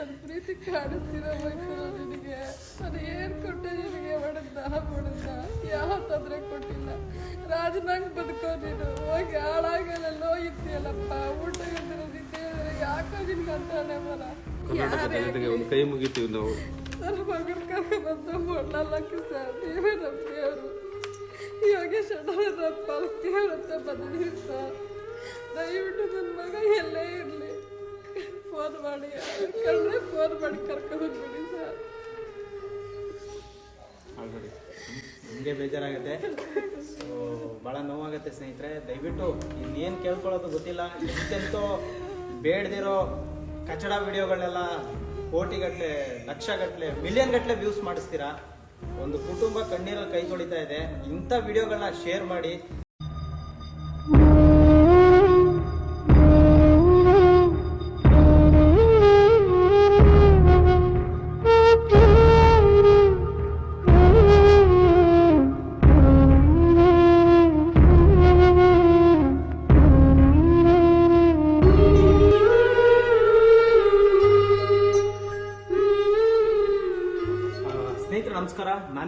ನನ್ನ ಪ್ರೀತಿ ಕಾಣಿಸ್ತಿರೋ ಮೈಸೂರು ನಿನಗೆ. ನಾನು ಏನ್ ಕೊಟ್ಟೆ ನಿನಗೆ ಹೊಡೆದ ಹೊಡೆದ ಯಾವ ತೊಂದರೆ ಕೊಟ್ಟಿಲ್ಲ. ರಾಜನಾಗ್ ಬದುಕೋ ನೀನು. ಹೋಗಿ ಹಾಳಾಗಲೆಲ್ಲೋ ಇರ್ತೀಯಲ್ಲಪ್ಪ ಊಟ ಇಲ್ದಿರೋ ಯಾಕೋ ನಿನ್ಗೆ ಅಂತಾನೆ ಬರ ಒಂದು ಕೈ ಮುಗಿತೀವಿ ನಾವು. ನನ್ನ ಮಗನ ಕರ್ಕೊಂಡ್ಬಂದು ಮೊಡ್ಲಕ್ಕೆ ಸರ್. ನೀವೇ ನಮ್ಮ ದೇವರು. ಯೋಗೇಶ್ ಅಣ್ಣ ದೇವ್ರಂತ ಬದಲಿ ಸರ್. ದಯವಿಟ್ಟು ನನ್ನ ಮಗ ಎಲ್ಲೇ ಇರಲಿ. ಫೋನ್ ಮಾಡಿ ಕಂಡ್ರೆ ಫೋನ್ ಮಾಡಿ ಕರ್ಕೊಂಡ್ಬಿಡಿ ಸರ್. ಆಲ್ರೆಡಿ ನಿಮಗೆ ಬೇಜಾರಾಗುತ್ತೆ. ಭಾಳ ನೋವಾಗುತ್ತೆ ಸ್ನೇಹಿತರೆ. ದಯವಿಟ್ಟು ಇನ್ನೇನು ಕೇಳ್ಕೊಳ್ಳೋದು ಗೊತ್ತಿಲ್ಲ. ಎಂತೆಂತೋ ಬೇಡದಿರೋ ಕಚಡ ವಿಡಿಯೋಗಳನ್ನೆಲ್ಲ ಕೋಟಿಗಟ್ಟಲೆ ಲಕ್ಷಗಟ್ಟಲೆ ಮಿಲಿಯನ್ ಗಟ್ಟಲೆ ವ್ಯೂಸ್ ಮಾಡಿಸ್ತೀರಾ? ಒಂದು ಕುಟುಂಬ ಕಣ್ಣೀರಲ್ಲಿ ಕೈ ತೊಳಿತಾ ಇದೆ. ಇಂಥ ವಿಡಿಯೋಗಳನ್ನ ಶೇರ್ ಮಾಡಿ.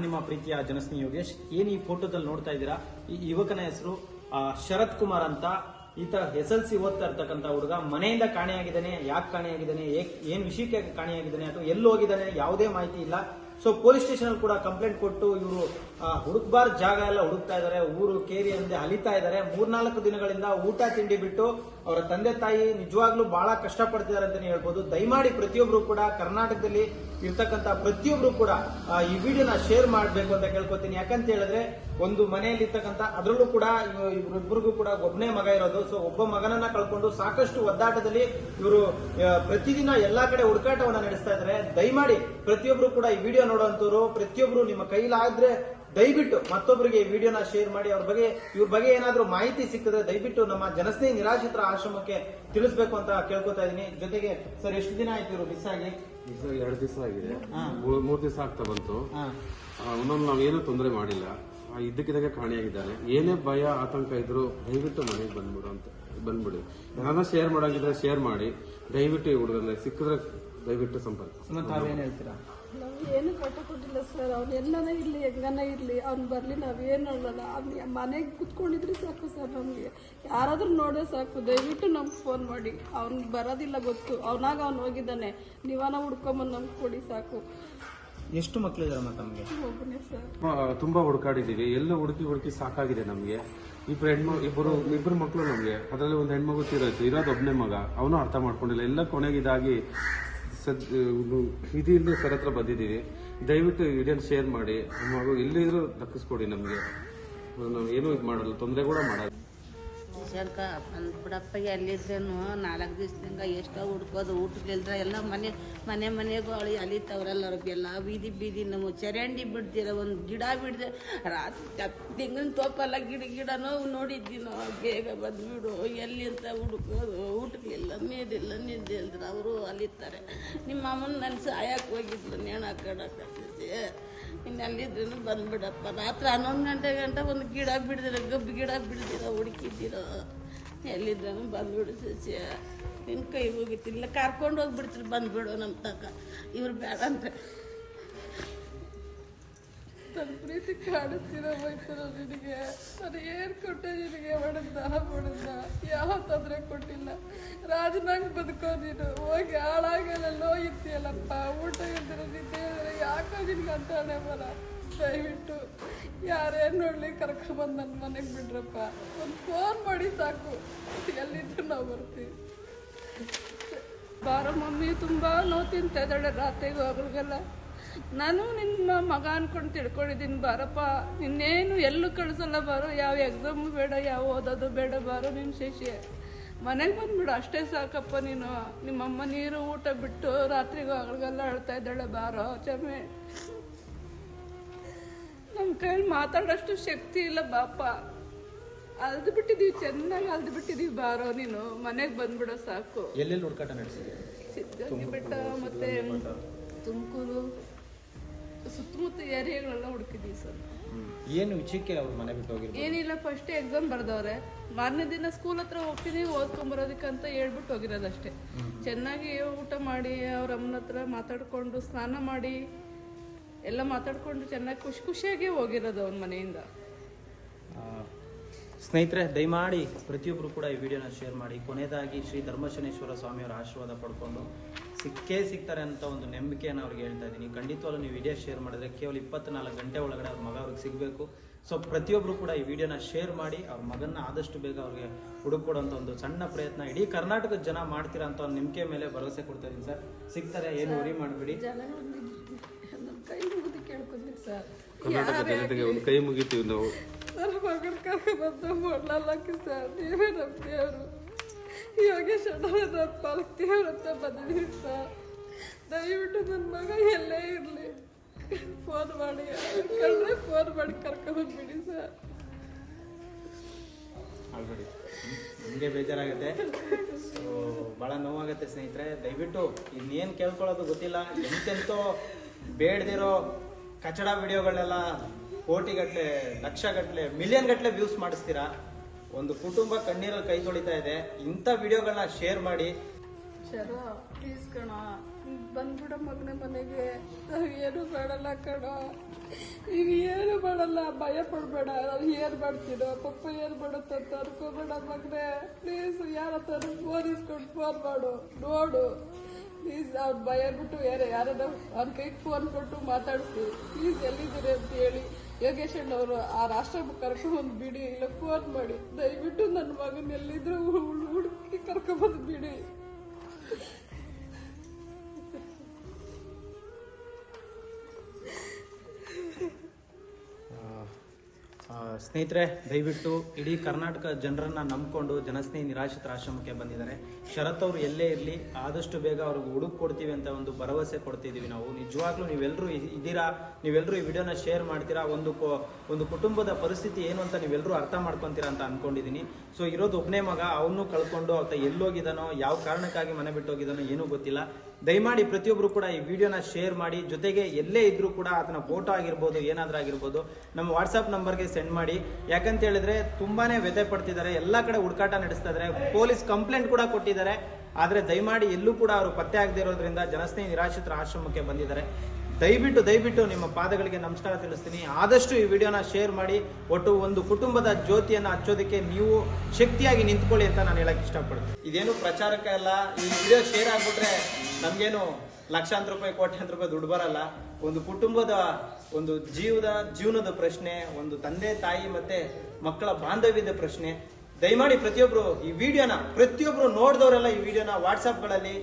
ನಿಮ್ಮ ಪ್ರೀತಿಯ ಜನಸ್ನಿ ಯೋಗೇಶ್, ಏನು ಈ ಫೋಟೋದಲ್ಲಿ ನೋಡ್ತಾ ಇದ್ದೀರಾ? ಈ ಯುವಕನ ಹೆಸರು ಶರತ್ ಕುಮಾರ್ ಅಂತ. ಈತ ಎಸ್ ಎಲ್ ಸಿ ಓದ್ತಾ ಇರ್ತಕ್ಕಂಥ ಹುಡುಗ, ಮನೆಯಿಂದ ಕಾಣೆಯಾಗಿದ್ದಾನೆ, ಯಾಕೆ ಕಾಣೆಯಾಗಿದ್ದಾನೆ ಏನ್ ವಿಷಯಕ್ಕೆ ಕಾಣೆಯಾಗಿದ್ದಾನೆ, ಅಥವಾ ಎಲ್ಲಿ ಹೋಗಿದ್ದಾನೆ, ಯಾವುದೇ ಮಾಹಿತಿ ಇಲ್ಲ. ಸೊ ಪೊಲೀಸ್ ಸ್ಟೇಷನ್ ಅಲ್ಲಿ ಕೂಡ ಕಂಪ್ಲೇಂಟ್ ಕೊಟ್ಟು ಇವರು ಹುಡುಕ್ಬಾರ್ ಜಾಗ ಎಲ್ಲ ಹುಡುಕ್ತಾ ಇದ್ದಾರೆ. ಊರು ಕೇರಿ ಅಂದೆ ಅಲಿತಾ ಇದ್ದಾರೆ. ಮೂರ್ನಾಲ್ಕು ದಿನಗಳಿಂದ ಊಟ ತಿಂಡಿ ಬಿಟ್ಟು ಅವರ ತಂದೆ ತಾಯಿ ನಿಜವಾಗ್ಲೂ ಬಹಳ ಕಷ್ಟಪಡ್ತಿದ್ದಾರೆ ಅಂತಾನೆ ಹೇಳ್ಬೋದು. ದಯಮಾಡಿ ಪ್ರತಿಯೊಬ್ರು ಕೂಡ ಕರ್ನಾಟಕದಲ್ಲಿ ಇರ್ತಕ್ಕಂಥ ಪ್ರತಿಯೊಬ್ರು ಕೂಡ ಈ ವಿಡಿಯೋನ ಶೇರ್ ಮಾಡಬೇಕು ಅಂತ ಕೇಳ್ಕೊತೀನಿ. ಯಾಕಂತ ಹೇಳಿದ್ರೆ, ಒಂದು ಮನೆಯಲ್ಲಿ ಇರ್ತಕ್ಕಂಥ, ಅದರಲ್ಲೂ ಕೂಡ ಇವರಿಬ್ಬರಿಗೂ ಕೂಡ ಒಬ್ಬನೇ ಮಗ ಇರೋದು. ಸೊ ಒಬ್ಬ ಮಗನನ್ನ ಕಳ್ಕೊಂಡು ಸಾಕಷ್ಟು ಒದ್ದಾಟದಲ್ಲಿ ಇವರು ಪ್ರತಿದಿನ ಎಲ್ಲಾ ಕಡೆ ಹುಡುಕಾಟವನ್ನ ನಡೆಸ್ತಾ ಇದ್ದಾರೆ. ದಯಮಾಡಿ ಪ್ರತಿಯೊಬ್ರು ಕೂಡ ಈ ವಿಡಿಯೋ ನೋಡುವಂತವ್ರು ಪ್ರತಿಯೊಬ್ರು ನಿಮ್ಮ ಕೈಲಾದ್ರೆ ದಯವಿಟ್ಟು ಮತ್ತೊಬ್ಬರಿಗೆ ಈ ವಿಡಿಯೋನ ಶೇರ್ ಮಾಡಿ ಅವ್ರ ಬಗ್ಗೆ ಇವ್ರ ಬಗ್ಗೆ ಏನಾದರೂ ಮಾಹಿತಿ ಸಿಕ್ಕಿದ್ರೆ ದಯವಿಟ್ಟು ನಮ್ಮ ಜನಸ್ನೇಹಿ ನಿರಾಶ್ರಿತರ ಆಶ್ರಮಕ್ಕೆ ತಿಳಿಸ್ಬೇಕು ಅಂತ ಕೇಳ್ಕೊತಾ ಇದೀನಿ. ಜೊತೆಗೆ ಸರ್ ಎಷ್ಟು ದಿನ ಆಯ್ತು ಇವರು ಮಿಸ್ ಆಗಿ? ಎರಡು ದಿವಸ ಆಗಿದೆ. ಮೂರು ದಿವಸ ಆಗ್ತಾ ಬಂತು. ಒಂದೊಂದು ನಾವೇನು ತೊಂದರೆ ಮಾಡಿಲ್ಲ. ಇದ್ದಕ್ಕಿದ್ದಾಗ ಕಾಣೆಯಾಗಿದ್ದಾನೆ ಏನೇ ಭಯ ಆತಂಕ ಇದ್ರು ದಯವಿಟ್ಟು ಮನೆಗೆ ಬಂದ್ಬಿಡು ಅಂತ ಬಂದ್ಬಿಡಿ. ನಾನು ಶೇರ್ ಮಾಡಂಗಿದ್ರೆ ಶೇರ್ ಮಾಡಿ. ದಯವಿಟ್ಟು ಈ ಹುಡುಗನ ಸಿಕ್ಕಿದ್ರೆ ದಯವಿಟ್ಟು ಸಂಪರ್ಕ. ಹೇಳ್ತೀರಾ? ನಾವು ಏನು ಕಷ್ಟ ಕೊಟ್ಟಿಲ್ಲ ಸರ್ ಅವ್ನು ಎಲ್ಲನ ಇರಲಿ ಹೆಂಗನ ಇರಲಿ ಅವ್ನು ಬರಲಿ ನಾವೇನು ಹೇಳಲ್ಲ. ಅವ್ನು ಮನೆಗೆ ಕುತ್ಕೊಂಡಿದ್ರೆ ಸಾಕು ಸರ್ ನಮಗೆ. ಯಾರಾದರೂ ನೋಡೇ ಸಾಕು. ದಯವಿಟ್ಟು ನಮ್ಗೆ ಫೋನ್ ಮಾಡಿ. ಅವ್ನಿಗೆ ಬರೋದಿಲ್ಲ ಗೊತ್ತು. ಅವನಾಗ ಅವ್ನು ಹೋಗಿದ್ದಾನೆ. ನೀವನ ಹುಡ್ಕೊಂಬಂದು ನಮ್ಗೆ ಕೊಡಿ ಸಾಕು. ಎಷ್ಟು ಮಕ್ಕಳಿದಾರಮ್ಮ ತಮಗೆ? ಒಬ್ಬನೇ ಸರ್ ತುಂಬಾ ಹುಡುಕಾಡಿದೀವಿ ಎಲ್ಲ ಹುಡುಕಿ ಹುಡುಕಿ ಸಾಕಾಗಿದೆ ನಮಗೆ. ಇಬ್ರು ಹೆಣ್ಮ ಇಬ್ಬರು ಇಬ್ರು ಮಕ್ಕಳು ನಮಗೆ. ಅದರಲ್ಲಿ ಒಂದು ಹೆಣ್ಮಗು ತೀರೋಯ್ತು. ಇರೋದು ಒಬ್ಬನೇ ಮಗ. ಅವನು ಅರ್ಥ ಮಾಡ್ಕೊಂಡಿಲ್ಲ. ಎಲ್ಲ ಕೊನೆಗೆ ಇದಾಗಿ ಸದ್ ಇದಿಲ್ಲದೆ ಸರ್ ಹತ್ರ ಬಂದಿದ್ದೀವಿ. ದಯವಿಟ್ಟು ವಿಡಿಯೋನ ಶೇರ್ ಮಾಡಿ. ಮಗು ಎಲ್ಲಿದ್ರು ದಕ್ಕಿಸ್ಕೊಡಿ ನಮಗೆ. ನಾವು ಏನೂ ಇದು ಮಾಡಲ್ಲ. ತೊಂದರೆ ಕೂಡ ಮಾಡಲ್ಲ. ಶಂಕ ಬಿಡಪ್ಪ ಎಲ್ಲಿದ್ರೇನು ನಾಲ್ಕು ದಿವ್ಸದಿಂದ ಎಷ್ಟೋ ಹುಡ್ಕೋದು ಊಟಕ್ಕಿಲ್ದ್ರೆ ಎಲ್ಲ ಮನೆ ಮನೆ ಮನೆಗೂ ಅಳಿ ಅಲಿತವ್ರೆಲ್ಲರು ಎಲ್ಲ. ಬೀದಿ ಬೀದಿ ನಮ್ಮ ಚರಂಡಿ ಬಿಡ್ದಿರ, ಒಂದು ಗಿಡ ಬಿಡ್ದೆ. ರಾತ್ರಿ ತೆಂಗಿನ ತೋಪಲ್ಲ ಗಿಡ ಗಿಡನೋ ನೋಡಿದ್ದೀನೋ ಬೇಗ ಬಂದ್ಬಿಡು ಎಲ್ಲಿ ಅಂತ ಹುಡುಕೋದು ಊಟಕ್ಕಿಲ್ಲ ನೀರಿಲ್ಲ ನಿದ್ದೆ ಇಲ್ದ್ರೆ ಅವರು ಅಲಿತಾರೆ ನಿಮ್ಮ ಅಮ್ಮನ ನನ್ನ ಸಾಯಕ್ಕೆ ಹೋಗಿದ್ಲು ನೇಣ ಇನ್ನು ಅಲ್ಲಿದ್ರೂ ಬಂದ್ಬಿಡಪ್ಪ. ರಾತ್ರಿ ಹನ್ನೊಂದು ಗಂಟೆ ಗಂಟ ಒಂದು ಗಿಡ ಬಿಡ್ದಿರ, ಗಬ್ಬು ಗಿಡ ಬಿಡ್ದಿರ, ಹುಡುಕಿದ್ದೀರ ಎಲ್ಲಿದ್ರೂ ಬಂದ್ಬಿಡು ಸಸ್ಯ. ನಿನ್ನ ಕೈ ಹೋಗಿತ್ತಿಲ್ಲ ಕರ್ಕೊಂಡು ಹೋಗ್ಬಿಡ್ತೀರಿ ಬಂದ್ಬಿಡು ನಮ್ಮ ತಕ ಇವ್ರು ಬೇಡ ಅಂದ್ರೆ. ನನ್ನ ಪ್ರೀತಿ ಕಾಣಿಸ್ತಿರೋ ಮೈಸೂರು ನಿನಗೆ. ನಾನು ಏನು ಕೊಟ್ಟೆ ನಿನಗೆ ಹೊಡೆದ ಹೊಡೆದ ಯಾವ ತೊಂದರೆ ಕೊಟ್ಟಿಲ್ಲ. ರಾಜನಾಗ್ ಬದುಕೋ ನೀನು. ಹೋಗಿ ಹಾಳಾಗೆಲ್ಲ ಇರ್ತೀಯಲ್ಲಪ್ಪ ಊಟ ಇಲ್ದಿರೋ ಯಾಕೋ ನಿನ್ಗೆ ಅಂತಾನೆ ಬರ ದಯವಿಟ್ಟು ಯಾರೇನು ನೋಡ್ಲಿ ಕರ್ಕೊಂಬಂದು ನನ್ನ ಮನೆಗೆ ಬಿಡ್ರಪ್ಪ. ಒಂದು ಫೋನ್ ಮಾಡಿ ಸಾಕು. ಎಲ್ಲಿದ್ರು ನಾವು ಬರ್ತೀವಿ. ಬಾರೋ ಮಮ್ಮಿ, ತುಂಬ ನೋವು ತಿಂತಾ ಇದ್ದಾಳೆ. ರಾತ್ರಿಗೆ ಹೋಗ್ರಿಗೆಲ್ಲ ನಾನು ನಿಮ್ಮ ಮಗ ಅನ್ಕೊಂಡು ತಿಳ್ಕೊಂಡಿದ್ದೀನಿ ಬಾರಪ್ಪ. ನಿನ್ನೇನು ಎಲ್ಲೂ ಕಳಿಸಲ್ಲ ಬಾರೋ. ಯಾವ ಎಕ್ಸಾಮು ಬೇಡ ಯಾವ ಓದೋದು ಬೇಡ ಬಾರೋ ನಿಮ್ಮ ಶಿಷ್ಯ ಮನೆಗೆ ಬಂದ್ಬಿಡು ಅಷ್ಟೇ ಸಾಕಪ್ಪ ನೀನು. ನಿಮ್ಮಮ್ಮ ನೀರು ಊಟ ಬಿಟ್ಟು ರಾತ್ರಿಗೂ ಹೋಗ್ರಿಗೆಲ್ಲ ಅಳ್ತಾ ಇದ್ದಾಳೆ ಬಾರೋ ಚಮೆ ನಮ್ಮ ಕೈಯಲ್ಲಿ ಮಾತಾಡೋಷ್ಟು ಶಕ್ತಿ ಇಲ್ಲ ಬಾಪ. ಅಲ್ದು ಬಿಟ್ಟಿದೀವಿ ಚೆನ್ನಾಗಿ ಅಲ್ದು ಬಿಟ್ಟಿದೀವಿ ಬಾರೋ ನೀನು. ಮನೆಗೆ ಬಂದ್ಬಿಡೋ ಸಾಕು. ಎಲ್ಲೆಲ್ಲಿ ಹುಡುಕಾಟ ನಡೆಸಿದೆ ಸಿದ್ಧಗಂಗೆ ಬೆಟ್ಟ ಮತ್ತೆ ತುಮಕೂರು. ಸುತ್ತಮುತ್ತ ಏರಿಯಾಗಳೆಲ್ಲ ಹುಡುಕಿದೀವಿ ಸರ್. ಏನು ವಿಷಯಕ್ಕೆ ಅವ್ರ ಮನೆ ಬಿಟ್ಟು ಹೋಗಿರ್ಬೋದು ಏನಿಲ್ಲ ಫಸ್ಟ್ ಎಕ್ಸಾಮ್ ಬರ್ದವ್ರೆ. ಮಾರನೇ ದಿನ ಸ್ಕೂಲ್ ಹತ್ರ ಹೋಗ್ತೀನಿ ಓದ್ಕೊಂಬರೋದಕ್ಕಂತ ಹೇಳ್ಬಿಟ್ಟು ಹೋಗಿರೋದಷ್ಟೇ. ಚೆನ್ನಾಗಿ ಊಟ ಮಾಡಿ ಅವ್ರ ಅಮ್ಮನ ಹತ್ರ ಮಾತಾಡ್ಕೊಂಡು ಸ್ನಾನ ಮಾಡಿ ಎಲ್ಲ ಮಾತಾಡ್ಕೊಂಡು ಚೆನ್ನಾಗಿ ಖುಷಿ ಖುಷಿಯಾಗಿ ಹೋಗಿರೋದು ಅವ್ನ ಮನೆಯಿಂದ. ಸ್ನೇಹಿತರೆ ದಯಮಾಡಿ ಪ್ರತಿಯೊಬ್ಬರು ಕೂಡ ಈ ವಿಡಿಯೋನ ಶೇರ್ ಮಾಡಿ. ಕೊನೆಯದಾಗಿ ಶ್ರೀ ಧರ್ಮಶನೇಶ್ವರ ಸ್ವಾಮಿಯವರ ಆಶೀರ್ವಾದ ಪಡ್ಕೊಂಡು ಸಿಕ್ಕೇ ಸಿಗ್ತಾರೆ ಅಂತ ಒಂದು ನಂಬಿಕೆಯನ್ನು ಅವ್ರಿಗೆ ಹೇಳ್ತಾ ಇದ್ದೀನಿ. ಖಂಡಿತವಾಗ್ಲೂ ನೀವು ವಿಡಿಯೋ ಶೇರ್ ಮಾಡಿದ್ರೆ ಕೇವಲ ಇಪ್ಪತ್ನಾಲ್ಕು ಗಂಟೆ ಒಳಗಡೆ ಅವ್ರ ಮಗ ಅವ್ರಿಗೆ ಸಿಗಬೇಕು. ಸೊ ಪ್ರತಿಯೊಬ್ಬರು ಕೂಡ ಈ ವಿಡಿಯೋನ ಶೇರ್ ಮಾಡಿ ಅವ್ರ ಮಗನ್ನ ಆದಷ್ಟು ಬೇಗ ಅವ್ರಿಗೆ ಹುಡುಕೊಡೋಂಥ ಒಂದು ಸಣ್ಣ ಪ್ರಯತ್ನ. ಇಡೀ ಕರ್ನಾಟಕದ ಜನ ಮಾಡ್ತೀರಾ ಅಂತ ಒಂದು ನಂಬಿಕೆ ಮೇಲೆ ಭರವಸೆ ಕೊಡ್ತಾ ಇದ್ದೀನಿ ಸರ್. ಸಿಗ್ತಾರೆ ಏನು ವರಿ ಮಾಡಬೇಡಿ. ಸರ್. ಕರ್ನಾಟಕ ಜನತೆಗೆ ಒಂದು ಕೈ ಮುಗಿತೀವಿ ನಾವು. ನನ್ನ ಮಗನ ಮೊಡ್ಲಲ್ಲಕ್ಕೆ ಸರ್ ನೀವೇ ನಮ್ಮ ದೇವರು. ಯೋಗೇಶ್ ಅಣ್ಣ ನನ್ನ ಪಾಲಕ್ ದೇವ್ರ ಸರ್ ದಯವಿಟ್ಟು ನನ್ನ ಮಗ ಎಲ್ಲೇ ಇರಲಿ. ಫೋನ್ ಮಾಡಿ ಕಂಡ್ರೆ ಫೋನ್ ಮಾಡಿ ಕರ್ಕೊಂಡ್ಬಂದ್ಬಿಡಿ ಸರ್. ಆಲ್ರೆಡಿ ನಿಮಗೆ ಬೇಜಾರಾಗುತ್ತೆ. ಸೊ ಭಾಳ ನೋವಾಗುತ್ತೆ ಸ್ನೇಹಿತರೆ. ದಯವಿಟ್ಟು ಇನ್ನೇನು ಕೇಳ್ಕೊಳ್ಳೋದು ಗೊತ್ತಿಲ್ಲ. ಎಂತೆಂತೋ ಬೇಡದಿರೋ ಕಚಡ ವಿಡಿಯೋಗಳನ್ನೆಲ್ಲ ಕೋಟಿಗಟ್ಟಲೆ ಲಕ್ಷಗಟ್ಟಲೆ ಮಿಲಿಯನ್ ಗಟ್ಟಲೆ ವ್ಯೂಸ್ ಮಾಡಿಸ್ತೀರಾ? ಒಂದು ಕುಟುಂಬ ಕಣ್ಣೀರಲ್ಲಿ ಕೈ ತೊಳಿತಾ ಇದೆ. ಇಂಥ ವಿಡಿಯೋಗಳನ್ನ ಶೇರ್ ಮಾಡಿ. ಶರ ಪ್ಲೀಸ್ ಕಣ. ಬಂದ್ಬಿಡ ಮಗನ ಮನೆಗೆ. ಏನು ಬೇಡಲ್ಲ ಕಣ. ಈಗ ಏನು ಬೇಡಲ್ಲ ಭಯ ಪಡ್ಬೇಡ. ನಾವು ಏನು ಮಾಡ್ತೀನೋ, ಪಪ್ಪ ಏನು ಮಾಡುತ್ತೆ ಅಂತ ಅನ್ಕೋಬೇಡ ಮಗನೇ. ಪ್ಲೀಸ್ ಯಾರ ಹತ್ರ ಫೋನ್ ಇಸ್ಕೊಂಡು ಫೋನ್ ಮಾಡು. ನೋಡು. ಪ್ಲೀಸ್ ಅವ್ರು ಭಯ ಬಿಟ್ಟು ಯಾರು ಯಾರನ್ನ ಅವ್ರ ಕೈಗೆ ಫೋನ್ ಕೊಟ್ಟು ಮಾತಾಡಿಸಿ. ಪ್ಲೀಸ್ ಎಲ್ಲಿದ್ದೀರಿ ಅಂತ ಹೇಳಿ. ಯೋಗೇಶ್ ಅಣ್ಣವರು ಆ ರಾಷ್ಟ್ರ ಒಂದು ಬಿಡಿ ಇಲ್ಲ ಫೋನ್ ಮಾಡಿ. ದಯವಿಟ್ಟು ನನ್ನ ಮಗನ ಎಲ್ಲಿದ್ರು ಹುಡುಕಿ ಕರ್ಕೊಂಡ್ಬಂದು ಬಿಡಿ. ಸ್ನೇಹಿತರೆ, ದಯವಿಟ್ಟು ಇಡೀ ಕರ್ನಾಟಕ ಜನರನ್ನ ನಂಬಿಕೊಂಡು ಜನಸ್ನೇಹಿ ನಿರಾಶ್ರಿತರ ಆಶ್ರಮಕ್ಕೆ ಬಂದಿದ್ದಾರೆ. ಶರತ್ ಅವರು ಎಲ್ಲೇ ಇರಲಿ, ಆದಷ್ಟು ಬೇಗ ಅವ್ರಿಗೆ ಹುಡುಕ್ ಕೊಡ್ತೀವಿ ಅಂತ ಒಂದು ಭರವಸೆ ಕೊಡ್ತಿದ್ದೀವಿ ನಾವು. ನಿಜವಾಗ್ಲೂ ನೀವೆಲ್ಲರೂ ಇದ್ದೀರಾ? ನೀವೆಲ್ಲರೂ ಈ ವಿಡಿಯೋನ ಶೇರ್ ಮಾಡ್ತೀರಾ? ಒಂದು ಒಂದು ಕುಟುಂಬದ ಪರಿಸ್ಥಿತಿ ಏನು ಅಂತ ನೀವೆಲ್ಲರೂ ಅರ್ಥ ಮಾಡ್ಕೊಂತೀರಾ ಅಂತ ಅನ್ಕೊಂಡಿದೀನಿ. ಸೊ, ಇರೋದು ಒಬ್ಬನೇ ಮಗ, ಅವನು ಕಳ್ಕೊಂಡು ಆತ ಎಲ್ಲೋಗಿದಾನೋ ಯಾವ ಕಾರಣಕ್ಕಾಗಿ ಮನೆ ಬಿಟ್ಟು ಏನೂ ಗೊತ್ತಿಲ್ಲ. ದಯಮಾಡಿ ಪ್ರತಿಯೊಬ್ಬರು ಕೂಡ ಈ ವಿಡಿಯೋನ ಶೇರ್ ಮಾಡಿ, ಜೊತೆಗೆ ಎಲ್ಲೇ ಇದ್ರೂ ಕೂಡ ಆತನ ಫೋಟೋ ಆಗಿರ್ಬೋದು, ಏನಾದ್ರೂ ಆಗಿರ್ಬೋದು, ನಮ್ಮ ವಾಟ್ಸಪ್ ನಂಬರ್ಗೆ ಸೆಂಡ್ ಮಾಡಿ. ಯಾಕಂತ ಹೇಳಿದ್ರೆ ತುಂಬಾನೇ ವ್ಯಥೆ ಪಡ್ತಿದ್ದಾರೆ. ಎಲ್ಲಾ ಕಡೆ ಹುಡುಕಾಟ ನಡೆಸ್ತಾ ಇದ್ದಾರೆ ಪೊಲೀಸ್ ಕಂಪ್ಲೇಂಟ್ ಕೂಡ ಕೊಟ್ಟಿದ್ದಾರೆ. ಆದ್ರೆ ದಯಮಾಡಿ ಎಲ್ಲೂ ಕೂಡ ಅವರು ಪತ್ತೆ ಆಗದೆ ಇರೋದ್ರಿಂದ ಜನಸ್ನೇಹಿ ನಿರಾಶ್ರಿತರ ಆಶ್ರಮಕ್ಕೆ ಬಂದಿದ್ದಾರೆ. ದಯವಿಟ್ಟು ದಯವಿಟ್ಟು ನಿಮ್ಮ ಪಾದಗಳಿಗೆ ನಮಸ್ಕಾರ ತಿಳಿಸ್ತೀನಿ. ಆದಷ್ಟು ಈ ವಿಡಿಯೋನ ಶೇರ್ ಮಾಡಿ. ಒಟ್ಟು ಒಂದು ಕುಟುಂಬದ ಜ್ಯೋತಿಯನ್ನ ಹಚ್ಚೋದಕ್ಕೆ ನೀವು ಶಕ್ತಿಯಾಗಿ ನಿಂತ್ಕೊಳ್ಳಿ ಅಂತ ನಾನು ಹೇಳಕ್ ಇಷ್ಟಪಡ್ತೀನಿ. ಇದೇನು ಪ್ರಚಾರಕ್ಕೆ ಅಲ್ಲ, ಈ ವಿಡಿಯೋ ಶೇರ್ ಆಗ್ಬಿಟ್ರೆ ನಮ್ಗೇನು ಲಕ್ಷಾಂತರ ರೂಪಾಯಿ, ಕೋಟ್ಯಾಂತರ ರೂಪಾಯಿ ದುಡ್ಡು ಬರಲ್ಲ. ಒಂದು ಕುಟುಂಬದ ಒಂದು ಜೀವದ, ಜೀವನದ ಪ್ರಶ್ನೆ, ಒಂದು ತಂದೆ, ತಾಯಿ ಮತ್ತೆ ಮಕ್ಕಳ ಬಾಂಧವ್ಯದ ಪ್ರಶ್ನೆ. ದಯಮಾಡಿ ಪ್ರತಿಯೊಬ್ರು ಈ ವಿಡಿಯೋನ, ಪ್ರತಿಯೊಬ್ರು ನೋಡಿದವರೆಲ್ಲ ಈ ವಿಡಿಯೋನ ವಾಟ್ಸಪ್ಗಳಲ್ಲಿ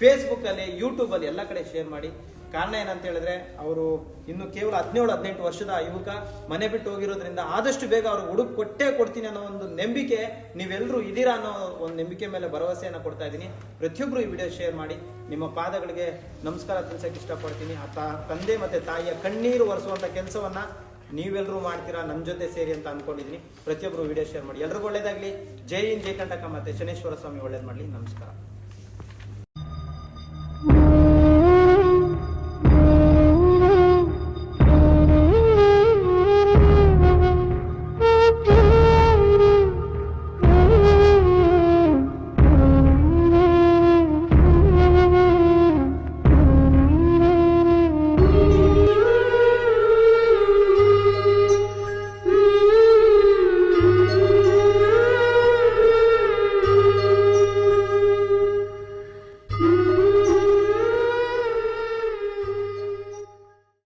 ಫೇಸ್ಬುಕ್ ಅಲ್ಲಿ ಯೂಟ್ಯೂಬ್ ಅಲ್ಲಿ ಎಲ್ಲ ಕಡೆ ಶೇರ್ ಮಾಡಿ. ಕಾರಣ ಏನಂತ ಹೇಳಿದ್ರೆ, ಅವರು ಇನ್ನು ಕೇವಲ ಹದಿನೇಳು, ಹದಿನೆಂಟು ವರ್ಷದ ಯುವಕ ಮನೆ ಬಿಟ್ಟು ಹೋಗಿರೋದ್ರಿಂದ ಆದಷ್ಟು ಬೇಗ ಅವ್ರಿಗೆ ಹುಡುಕ್ ಕೊಟ್ಟೇ ಕೊಡ್ತೀನಿ ಅನ್ನೋ ಒಂದು ನಂಬಿಕೆ ನೀವೆಲ್ಲರೂ ಇದೀರಾ ಅನ್ನೋ ಒಂದು ನಂಬಿಕೆ ಮೇಲೆ ಭರವಸೆಯನ್ನು ಕೊಡ್ತಾ ಇದ್ದೀನಿ. ಪ್ರತಿಯೊಬ್ಬರು ಈ ವಿಡಿಯೋ ಶೇರ್ ಮಾಡಿ. ನಿಮ್ಮ ಪಾದಗಳಿಗೆ ನಮಸ್ಕಾರ ತಿಳಿಸಕ್ಕೆ ಇಷ್ಟಪಡ್ತೀನಿ. ಆ ತಂದೆ ಮತ್ತೆ ತಾಯಿಯ ಕಣ್ಣೀರು ಒರೆಸುವಂತ ಕೆಲಸವನ್ನ ನೀವೆಲ್ಲರೂ ಮಾಡ್ತೀರಾ? ನಮ್ಮ ಜೊತೆ ಸೇರಿ ಅಂತ ಅನ್ಕೊಂಡಿದ್ದೀನಿ ಪ್ರತಿಯೊಬ್ಬರು ವಿಡಿಯೋ ಶೇರ್ ಮಾಡಿ. ಎಲ್ರಿಗೂ ಒಳ್ಳೇದಾಗಲಿ. ಜೈ ಇನ್ ಜೈ ಕಂಟಕ ಮತ್ತೆ ಶನೇಶ್ವರ ಸ್ವಾಮಿ ಒಳ್ಳೇದು ಮಾಡಲಿ. ನಮಸ್ಕಾರ.